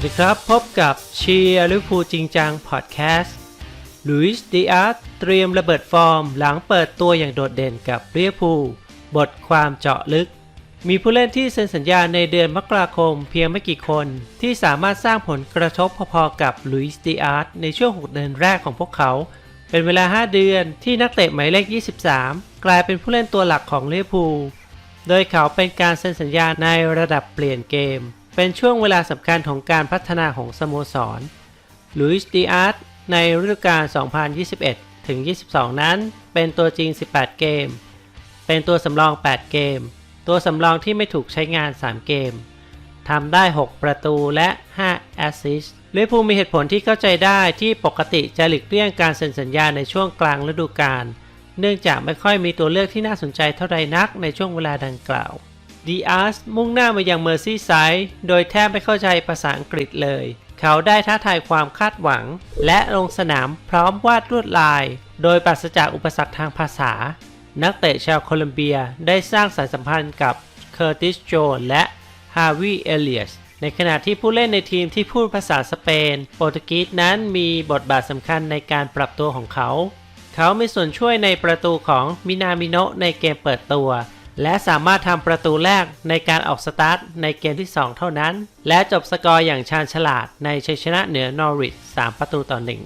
วัสดีครับ พบกับเชียร์ลิเวอร์พูลจริงจังพอดแคสต์ลุยส์ดีอาร์เตรียมระเบิดฟอร์มหลังเปิดตัวอย่างโดดเด่นกับเรียพูลบทความเจาะลึก มีผู้เล่นที่เซ็นสัญญาในเดือนมกราคมเพียงไม่กี่คน ที่สามารถสร้างผลกระทบพอๆกับลุยส์ดีอาร์ในช่วง 6 เดือนแรกของพวกเขา เป็นเวลา 5 เดือนที่นักเตะหมายเลข 23 กลายเป็นผู้เล่นตัวหลักของเรียพูลโดยเขาเป็นการเซ็นสัญญาในระดับเปลี่ยนเกม เป็นช่วงเวลาสำคัญของการพัฒนาของสโมสรลุยส์ดีอาร์ตในฤดูกาล 2021 ถึง 22 นั้น เป็นตัวจริง 18 เกม เป็นตัวสำรอง 8 เกม ตัวสำรองที่ไม่ถูกใช้งาน 3 เกมทำได้ 6 ประตูและ 5 แอสซิสต์ลิเวอร์พูลมีเหตุผลที่เข้าใจได้ที่ปกติจะหลีกเลี่ยงการเซ็นสัญญาในช่วงกลางฤดูกาล เนื่องจากไม่ค่อยมีตัวเลือกที่น่าสนใจเท่าใดนักในช่วงเวลาดังกล่าว ดีอาร์สมุ่งหน้ามายังเมอร์ซี่ไซด์โดยแทบไม่เข้าใจภาษาอังกฤษเลย เขาได้ท้าทายความคาดหวัง และลงสนามพร้อมวาดลวดลาย โดยปราศจากอุปสรรคทางภาษา นักเตะชาวโคลอมเบียได้สร้างสายสัมพันธ์กับเคอร์ติสโจนและฮาวิเอเลียสในขณะที่ผู้เล่นในทีมที่พูดภาษาสเปน โปรตุเกสนั้นมีบทบาทสำคัญในการปรับตัวของเขา เขามีส่วนช่วยในประตูของมินามิโนในเกมเปิดตัว และสามารถทำประตูแรกในการออกสตาร์ทในเกมที่ 2 เท่านั้น และจบสกอร์อย่างชาญฉลาดในชัยชนะเหนือนอริท3ประตูต่อหนึ่ง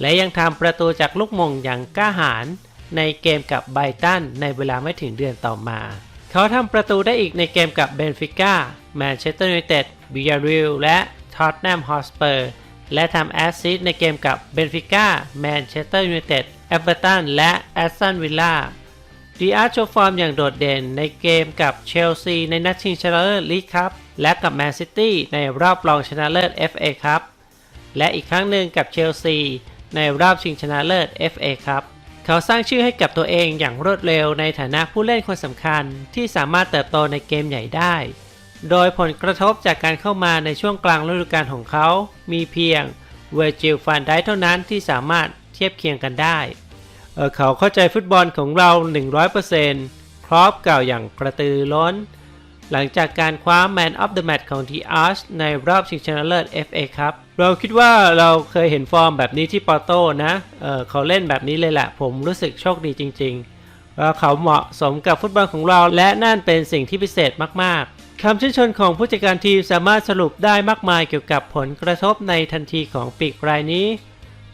และยังทำประตูจากลูกมงอย่างกล้าหาญในเกมกับไบรตันในเวลาไม่ถึงเดือนต่อมา เขาทำประตูได้อีกในเกมกับเบนฟิก้าแมนเชสเตอร์ยูไนเต็ดบิยาริลและท็อตแนมฮอสเปอร์และทำแอสซิสต์ในเกมกับเบนฟิก้าแมนเชสเตอร์ยูไนเต็ดเอเวอร์ตันและแอสตันวิลล่า ดีอาร์โชว์ฟอร์มอย่างโดดเด่นในเกมกับเชลซีในนัดชิงชนะเลิศลีกครับ และกับแมนซิตี้ในรอบรองชนะเลิศ FA ครับ และอีกครั้งหนึ่งกับเชลซีในรอบชิงชนะเลิศ FA ครับเขาสร้างชื่อให้กับตัวเองอย่างรวดเร็วในฐานะผู้เล่นคนสำคัญที่สามารถเติบโตในเกมใหญ่ได้ โดยผลกระทบจากการเข้ามาในช่วงกลางฤดูกาลของเขา มีเพียงเวอร์จิลฟันได้เท่านั้นที่สามารถเทียบเคียงกันได้ เขาเข้าใจฟุตบอลของเรา 100%ครอปกล่าวอย่างกระตือร้น หลังจากการคว้า Man of the Match ของ The Arch ในรอบชิงชนะเลิศ FA ครับ เราคิดว่าเราเคยเห็นฟอร์มแบบนี้ที่ปอโต้นะเเขาเล่นแบบนี้เลยแหละ ผมรู้สึกโชคดีจริงๆว่าเขาเหมาะสมกับฟุตบอลของเรา และนั่นเป็นสิ่งที่พิเศษมากๆคำชื่นชมของผู้จัดการทีมสามารถสรุปได้มากมายเกี่ยวกับผลกระทบในทันทีของปีกรายนี้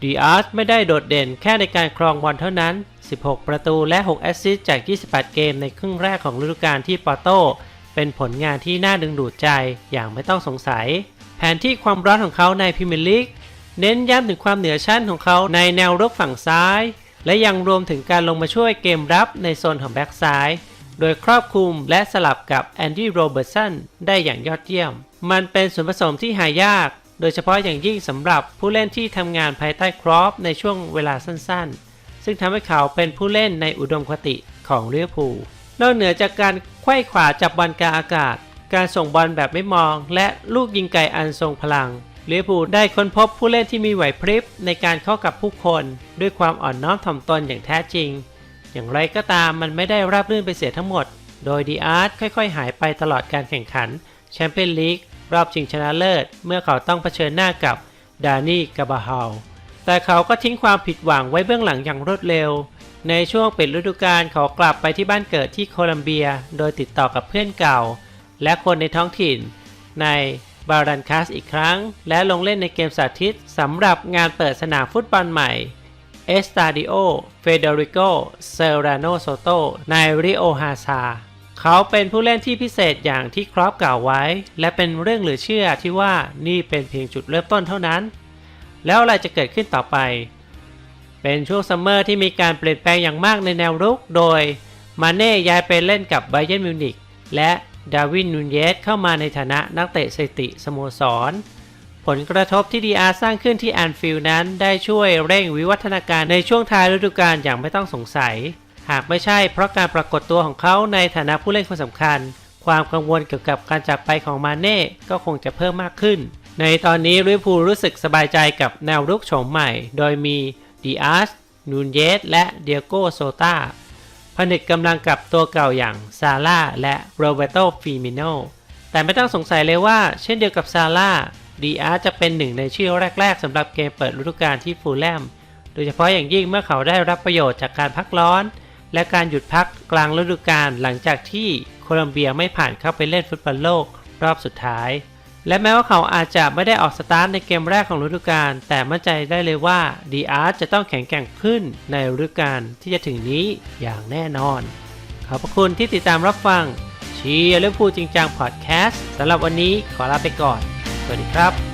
ดีอาร์ตไม่ได้โดดเด่นแค่ในการครองบอลเท่านั้น 16 ประตูและ 6 แอสซิสต์จาก 28 เกมในครึ่งแรกของฤดูกาลที่ปอโต เป็นผลงานที่น่าดึงดูดใจอย่างไม่ต้องสงสัย แผนที่ความร้อนของเขาในพรีเมียร์ลีกเน้นย้ำถึงความเหนือชั้นของเขาในแนวรุกฝั่งซ้าย และยังรวมถึงการลงมาช่วยเกมรับในโซนของแบ็กซ้าย โดยครอบคลุมและสลับกับแอนดี้โรเบิร์ตสันได้อย่างยอดเยี่ยม มันเป็นส่วนผสมที่หายาก โดยเฉพาะอย่างยิ่งสำหรับผู้เล่นที่ทำงานภายใต้ครอปในช่วงเวลาสั้นๆ ซึ่งทำให้เขาเป็นผู้เล่นในอุดมคติของลิเวอร์พูลนอกเหนือจากการไขว้ขวาจับบอลกลางอากาศ การส่งบอลแบบไม่มอง และลูกยิงไกลอันทรงพลังลิเวอร์พูลได้ค้นพบผู้เล่นที่มีไหวพริบในการเข้ากับผู้คน ด้วยความอ่อนน้อมถ่อมตนอย่างแท้จริง อย่างไรก็ตามมันไม่ได้ราบรื่นไปเสียทั้งหมด โดยดีอาร์ตค่อยๆ หายไปตลอดการแข่งขันแชมเปี้ยนลีก รอบชิงชนะเลิศ เมื่อเขาต้องเผชิญหน้ากับดานี่กาบาฮาลแต่เขาก็ทิ้งความผิดหวังไว้เบื้องหลังอย่างรวดเร็ว ในช่วงปิดฤดูกาลเขากลับไปที่บ้านเกิดที่โคลัมเบีย โดยติดต่อกับเพื่อนเก่า และคนในท้องถิ่น ในบารันคัสอีกครั้ง และลงเล่นในเกมสาธิตสำหรับงานเปิดสนามฟุตบอลใหม่เอสตาดิโอเฟเดริโกเซราโนโซโตในริโอฮาซา เขาเป็นผู้เล่นที่พิเศษอย่างที่ครอปกล่าวไว้ และเป็นเรื่องเหลือเชื่อที่ว่านี่เป็นเพียงจุดเริ่มต้นเท่านั้น แล้วอะไรจะเกิดขึ้นต่อไป เป็นช่วงซัมเมอร์ที่มีการเปลี่ยนแปลงอย่างมากในแนวรุก โดยมาเน่ย้ายไปเล่นกับไบเยนมิวนิกและดาวินนูนเยสเข้ามาในฐานะนักเตะสถิติสโมสร ผลกระทบที่ดีอาร์สร้างขึ้นที่แอนฟิลด์นั้นได้ช่วยเร่งวิวัฒนาการในช่วงท้ายฤดูกาลอย่างไม่ต้องสงสัย หากไม่ใช่เพราะการปรากฏตัวของเขาในฐานะผู้เล่นคนสำคัญ ความกังวลเกี่ยวกับการจากไปของมาเน่ก็คงจะเพิ่มมากขึ้น ในตอนนี้ลิเวอร์พูลรู้สึกสบายใจกับแนวรุกโฉมใหม่ โดยมีดีอาร์สนูนเยสและเดียโกโซตาผนึกกำลังกับตัวเก่าอย่างซาร่าและโรเบโตฟิมิโนแต่ไม่ต้องสงสัยเลยว่าเช่นเดียวกับซาร่าดีอาร์จะเป็นหนึ่งในชื่อแรก ๆสำหรับเกมเปิดฤดูกาลที่ฟูลแลม โดยเฉพาะอย่างยิ่งเมื่อเขาได้รับประโยชน์จากการพักร้อน และการหยุดพักกลางฤดูกาลหลังจากที่โคลัมเบียไม่ผ่านเข้าไปเล่นฟุตบอลโลกรอบสุดท้าย และแม้ว่าเขาอาจจะไม่ได้ออกสตาร์ทในเกมแรกของฤดูกาลแต่มั่นใจได้เลยว่าดีอาร์จะต้องแข็งแกร่งขึ้นในฤดูกาลที่จะถึงนี้อย่างแน่นอน ขอบพระคุณที่ติดตามรับฟังเชียร์ลิเวอร์พูลจริงจังพอดแคสต์สำหรับวันนี้ขอลาไปก่อน สวัสดีครับ